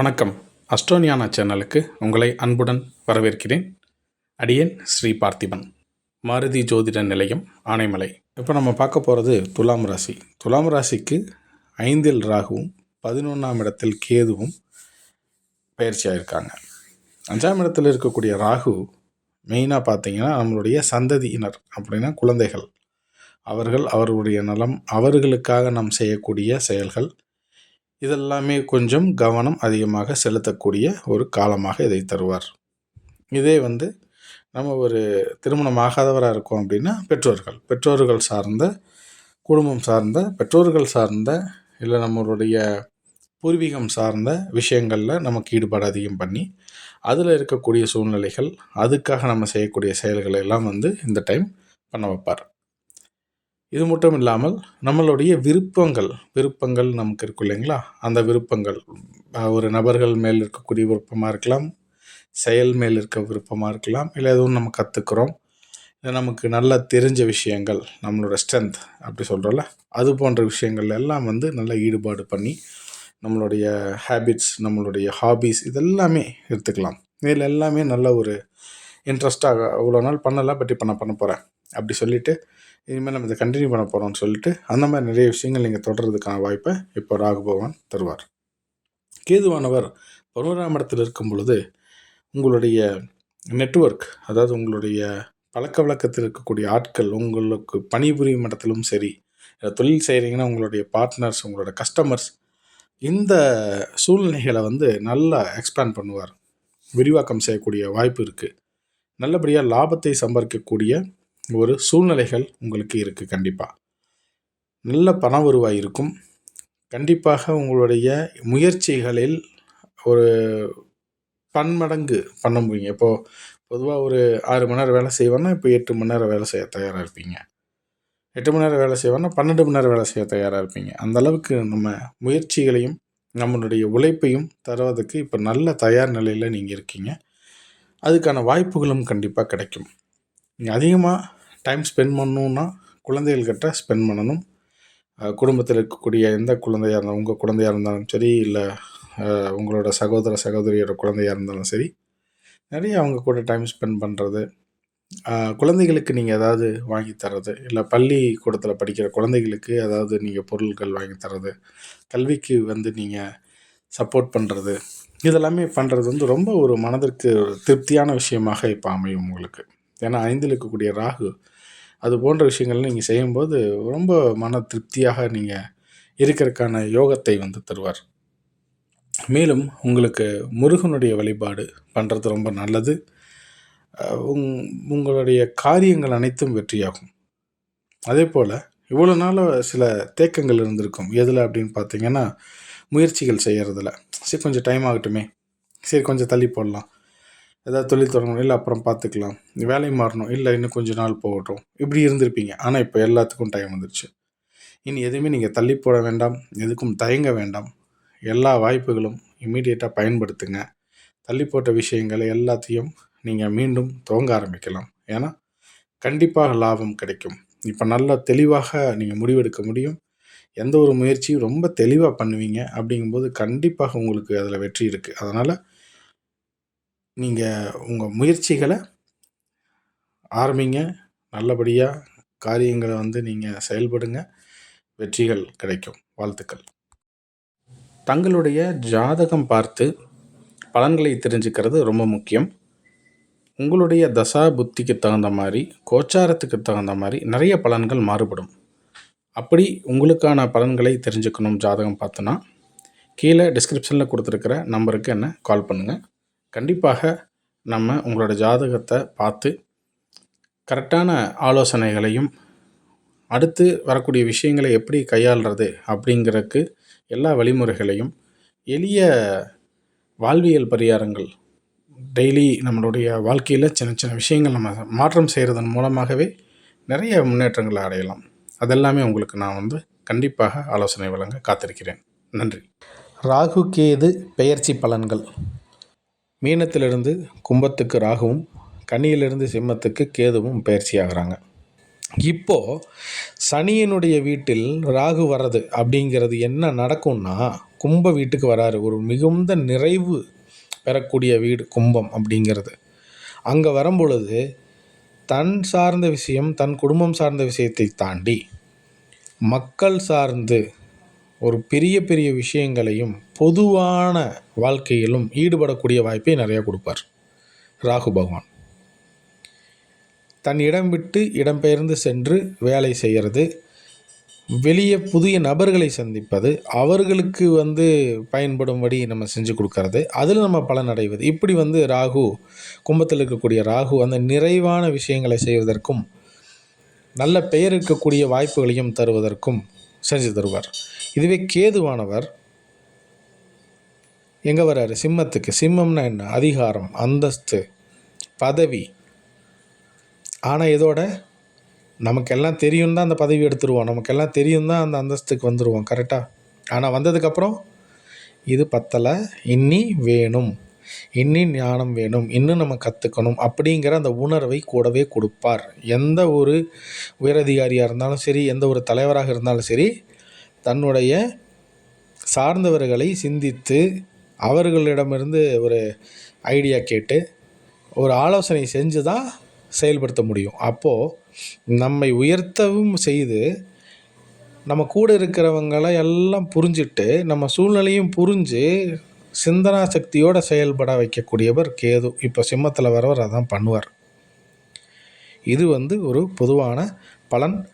வணக்கம். அஸ்ட்ரோனியானா சேனலுக்கு உங்களை அன்புடன் வரவேற்கிறேன். அடியேன் ஸ்ரீ பார்த்திபன். மாருதி ஜோதிட நிலையம் ஆனைமலை. இப்போ நம்ம பார்க்க போகிறது துலாம் ராசி. துலாம் ராசிக்கு ஐந்தில் ராகுவும் பதினொன்றாம் இடத்தில் கேதுவும் பயிற்சியாக இருக்காங்க அஞ்சாம் இடத்தில் இருக்கக்கூடிய ராகு மெயினாக பார்த்தீங்கன்னா நம்மளுடைய சந்ததியினர் அப்படின்னா குழந்தைகள். அவர்கள் அவர்களுடைய நலம் அவர்களுக்காக நாம் செய்யக்கூடிய செயல்கள் இதெல்லாமே கொஞ்சம் கவனம் அதிகமாக செலுத்தக்கூடிய ஒரு காலமாக இதை தருவார். இதே வந்து நம்ம ஒரு திருமணம் ஆகாதவராக இருக்கோம் அப்படின்னா பெற்றோர்கள் பெற்றோர்கள் சார்ந்த குடும்பம் சார்ந்த பெற்றோர்கள் சார்ந்த இல்லை நம்மளுடைய பூர்வீகம் சார்ந்த விஷயங்களில் நமக்கு ஈடுபாடு அதிகம் பண்ணி அதில் இருக்கக்கூடிய சூழ்நிலைகள் அதுக்காக நம்ம செய்யக்கூடிய செயல்களை எல்லாம் வந்து இந்த டைம் பண்ண வைப்பார். இது மட்டும் இல்லாமல் நம்மளுடைய விருப்பங்கள் விருப்பங்கள் நமக்கு இருக்கும் இல்லைங்களா? அந்த விருப்பங்கள் ஒரு நபர்கள் மேல் இருக்கக்கூடிய விருப்பமாக இருக்கலாம் செயல் மேல் இருக்க விருப்பமாக இருக்கலாம் இல்லை எதுவும் நம்ம கற்றுக்குறோம் இல்லை நமக்கு நல்லா தெரிஞ்ச விஷயங்கள் நம்மளோட ஸ்ட்ரென்த் அப்படி சொல்கிறோம்ல அது போன்ற விஷயங்கள் எல்லாம் வந்து நல்லா ஈடுபாடு பண்ணி நம்மளுடைய ஹேபிட்ஸ் நம்மளுடைய ஹாபீஸ் இதெல்லாமே எடுத்துக்கலாம். இதில் எல்லாமே நல்ல ஒரு இன்ட்ரெஸ்ட்டாக அவ்வளோ நாள் பண்ணலை பட் இப்போ நான் பண்ண போகிறேன் அப்படி சொல்லிவிட்டு இனிமேல் நம்ம இதை கண்டினியூ பண்ண போகிறோம்னு சொல்லிட்டு அந்த மாதிரி நிறைய விஷயங்கள் நீங்கள் தொடர்றதுக்கான வாய்ப்பை இப்போ ராகு பகவான் தருவார். கேதுவானவர் பதினோராம் இடத்தில் இருக்கும் பொழுது உங்களுடைய நெட்ஒர்க் அதாவது உங்களுடைய பழக்க வழக்கத்தில் இருக்கக்கூடிய ஆட்கள் உங்களுக்கு பணிபுரியும் இடத்திலும் சரி தொழில் செய்கிறீங்கன்னா உங்களுடைய பார்ட்னர்ஸ் உங்களோட கஸ்டமர்ஸ் இந்த சூழ்நிலைகளை வந்து நல்லா எக்ஸ்பேண்ட் பண்ணுவார். விரிவாக்கம் செய்யக்கூடிய வாய்ப்பு இருக்குது நல்லபடியாக லாபத்தை சம்பாதிக்கக்கூடிய ஒரு சூழ்நிலைகள் உங்களுக்கு இருக்குது கண்டிப்பாக நல்ல பண வருவாய் இருக்கும். கண்டிப்பாக உங்களுடைய முயற்சிகளில் ஒரு பன்மடங்கு பண்ண முடியுங்க இப்போது பொதுவாக ஒரு ஆறு மணி நேரம் வேலை செய்வேன்னா இப்போ எட்டு மணி நேரம் வேலை செய்ய தயாராக இருப்பீங்க. எட்டு மணி நேரம் வேலை செய்வேன்னா பன்னெண்டு மணி நேரம் வேலை செய்ய தயாராக இருப்பீங்க. அந்தளவுக்கு நம்ம முயற்சிகளையும் நம்மளுடைய உழைப்பையும் தருவதற்கு இப்போ நல்ல தயார் நிலையில் நீங்கள் இருக்கீங்க. அதுக்கான வாய்ப்புகளும் கண்டிப்பாக கிடைக்கும். நீங்கள் அதிகமாக டைம் ஸ்பெண்ட் பண்ணணுன்னா குழந்தைகள்கிட்ட ஸ்பெண்ட் பண்ணணும். குடும்பத்தில் இருக்கக்கூடிய எந்த குழந்தையாக இருந்தாலும் உங்கள் குழந்தையாக இருந்தாலும் சரி இல்லை உங்களோட சகோதர சகோதரியோட குழந்தையாக இருந்தாலும் சரி நிறைய அவங்க கூட டைம் ஸ்பெண்ட் பண்ணுறது குழந்தைகளுக்கு நீங்கள் ஏதாவது வாங்கி தர்றது இல்லை பள்ளிக்கூடத்தில் படிக்கிற குழந்தைகளுக்கு ஏதாவது நீங்கள் பொருட்கள் வாங்கி தர்றது கல்விக்கு வந்து நீங்கள் சப்போர்ட் பண்ணுறது இதெல்லாமே பண்ணுறது வந்து ரொம்ப ஒரு மனதிற்கு திருப்தியான விஷயமாக இப்போ அமையும் உங்களுக்கு. ஏன்னா ஐந்தில் இருக்கக்கூடிய ராகு அது போன்ற விஷயங்கள் நீங்கள் செய்யும்போது ரொம்ப மன திருப்தியாக நீங்கள் இருக்கிறதுக்கான யோகத்தை வந்து தருவார். மேலும் உங்களுக்கு முருகனுடைய வழிபாடு பண்ணுறது ரொம்ப நல்லது. உங் உங்களுடைய காரியங்கள் அனைத்தும் வெற்றியாகும். அதே போல் இவ்வளோ நாள் சில தேக்கங்கள் இருந்திருக்கும். எதில் அப்படின்னு பார்த்தீங்கன்னா முயற்சிகள் செய்கிறதுல சரி கொஞ்சம் டைம் ஆகட்டுமே. சரி கொஞ்சம் தள்ளி போடலாம். ஏதாவது தொழில் தொடங்கணும் இல்லை அப்புறம் பார்த்துக்கலாம் வேலை மாறணும். இல்லை இன்னும் கொஞ்சம் நாள் போகட்டும். இப்படி இருந்திருப்பீங்க. ஆனால் இப்போ எல்லாத்துக்கும் டைம் வந்துருச்சு. இனி எதுவுமே நீங்கள் தள்ளி போட வேண்டாம். எதுக்கும் தயங்க வேண்டாம். எல்லா வாய்ப்புகளும் இம்மீடியட்டாக பயன்படுத்துங்க. தள்ளி போட்ட விஷயங்களை எல்லாத்தையும் நீங்கள் மீண்டும் துவங்க ஆரம்பிக்கலாம். ஏன்னா கண்டிப்பாக லாபம் கிடைக்கும். இப்போ நல்லா தெளிவாக நீங்கள் முடிவெடுக்க முடியும். எந்த ஒரு முயற்சியும் ரொம்ப தெளிவாக பண்ணுவீங்க. அப்படிங்கும்போது கண்டிப்பாக உங்களுக்கு அதில் வெற்றி இருக்குது அதனால் நீங்கள் உங்கள் முயற்சிகளை ஆரம்பிங்க. நல்லபடியாக காரியங்களை வந்து நீங்கள் செயல்படுங்க. வெற்றிகள் கிடைக்கும். வாழ்த்துக்கள். தங்களுடைய ஜாதகம் பார்த்து பலன்களை தெரிஞ்சுக்கிறது ரொம்ப முக்கியம். உங்களுடைய தசா புத்திக்கு தகுந்த மாதிரி கோச்சாரத்துக்கு தகுந்த மாதிரி நிறைய பலன்கள் மாறுபடும். அப்படி உங்களுக்கான பலன்களை தெரிஞ்சுக்கணும் ஜாதகம் பார்த்தோன்னா கீழே டிஸ்கிரிப்ஷனில் கொடுத்துருக்கிற நம்பருக்கு என்ன? கால் பண்ணுங்கள் கண்டிப்பாக நம்ம உங்களோட ஜாதகத்தை பார்த்து கரெக்டான ஆலோசனைகளையும் அடுத்து வரக்கூடிய விஷயங்களை எப்படி கையாளுறது அப்படிங்கிறதுக்கு எல்லா வழிமுறைகளையும் எளிய வாழ்வியல் பரிகாரங்கள் டெய்லி நம்மளுடைய வாழ்க்கையில் சின்ன சின்ன விஷயங்கள் நம்ம மாற்றம் செய்கிறதன் மூலமாகவே நிறைய முன்னேற்றங்களை அடையலாம். அதெல்லாமே உங்களுக்கு நான் வந்து கண்டிப்பாக ஆலோசனை வழங்க காத்திருக்கிறேன். நன்றி. ராகு கேது பெயர்ச்சி பலன்கள். மீனத்திலிருந்து கும்பத்துக்கு ராகுவும் கன்னியிலிருந்து சிம்மத்துக்கு கேதுவும் பயிற்சி ஆகிறாங்க இப்போது சனியினுடைய வீட்டில் ராகு வர்றது அப்படிங்கிறது என்ன நடக்கும்னா கும்ப வீட்டுக்கு வராரு. ஒரு மிகுந்த நிறைவு பெறக்கூடிய வீடு கும்பம் அப்படிங்கிறது. அங்கே வரும்பொழுது தன் சார்ந்த விஷயம் தன் குடும்பம் சார்ந்த விஷயத்தை தாண்டி மக்கள் சார்ந்து ஒரு பெரிய பெரிய விஷயங்களையும் பொதுவான வாழ்க்கையிலும் ஈடுபடக்கூடிய வாய்ப்பை நிறையா கொடுப்பார். ராகு பகவான். தன் இடம் விட்டு இடம்பெயர்ந்து சென்று வேலை செய்கிறது. வெளியே புதிய நபர்களை சந்திப்பது அவர்களுக்கு வந்து பயன்படும்படி நம்ம செஞ்சு கொடுக்கறது. அதில் நம்ம பலன் அடைவது. இப்படி வந்து ராகு கும்பத்தில் இருக்கக்கூடிய ராகு அந்த நிறைவான விஷயங்களை செய்வதற்கும் நல்ல பெயர் இருக்கக்கூடிய வாய்ப்புகளையும் தருவதற்கும் செஞ்சு தருவார். இதுவே கேதுவானவர் எங்கே வர்றாரு? சிம்மத்துக்கு. சிம்மம்னா என்ன? அதிகாரம் அந்தஸ்து பதவி. ஆனால் இதோட நமக்கெல்லாம் தெரியும் தான் அந்த பதவி எடுத்துருவோம். நமக்கெல்லாம் தெரியும் தான் அந்த அந்தஸ்துக்கு வந்துடுவோம் கரெக்டாக ஆனால் வந்ததுக்கப்புறம் இது பத்தலை. இன்னி வேணும். இன்னும் ஞானம் வேணும் இன்னும் நம்ம கற்றுக்கணும் அப்படிங்கிற அந்த உணர்வை கூடவே கொடுப்பார். எந்த ஒரு உயரதிகாரியாக இருந்தாலும் சரி எந்த ஒரு தலைவராக இருந்தாலும் சரி தன்னுடைய சார்ந்தவர்களை சிந்தித்து அவர்களிடமிருந்து ஒரு ஐடியா கேட்டு ஒரு ஆலோசனை செஞ்சு தான் செயல்படுத்த முடியும். அப்போது நம்மை உயர்த்தவும் செய்து நம்ம கூட இருக்கிறவங்களை எல்லாம் புரிஞ்சிட்டு நம்ம சூழ்நிலையும் புரிஞ்சு சிந்தனா சக்தியோடு செயல்பட வைக்கக்கூடியவர் கேது. இப்போ சிம்மத்தில் வரவர் அதான் பண்ணுவார். இது வந்து ஒரு பொதுவான பலன்.